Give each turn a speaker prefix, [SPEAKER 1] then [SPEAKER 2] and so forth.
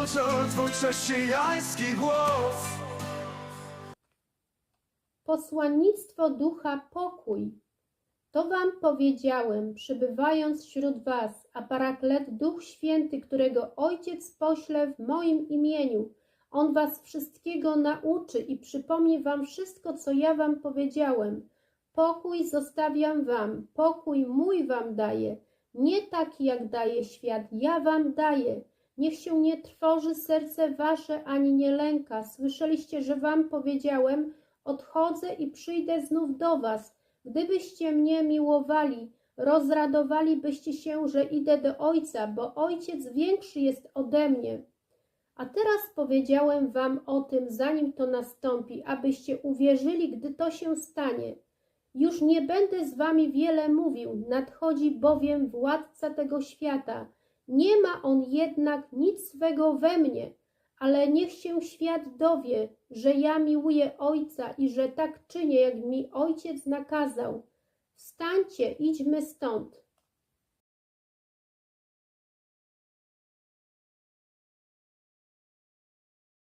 [SPEAKER 1] Rozpoczął twój chrześcijański głos
[SPEAKER 2] Posłannictwo ducha pokój. To wam powiedziałem, przybywając wśród was, a paraklet Duch Święty, którego Ojciec pośle w moim imieniu. On was wszystkiego nauczy i przypomni wam wszystko, co ja wam powiedziałem. Pokój zostawiam wam, pokój mój wam daję. Nie taki, jak daje świat, ja wam daję. Niech się nie trwoży serce wasze, ani nie lęka. Słyszeliście, że wam powiedziałem, odchodzę i przyjdę znów do was. Gdybyście mnie miłowali, rozradowalibyście się, że idę do Ojca, bo Ojciec większy jest ode mnie. A teraz powiedziałem wam o tym, zanim to nastąpi, abyście uwierzyli, gdy to się stanie. Już nie będę z wami wiele mówił, nadchodzi bowiem władca tego świata. Nie ma on jednak nic swego we mnie, ale niech się świat dowie, że ja miłuję Ojca i że tak czynię, jak mi Ojciec nakazał. Wstańcie, idźmy stąd.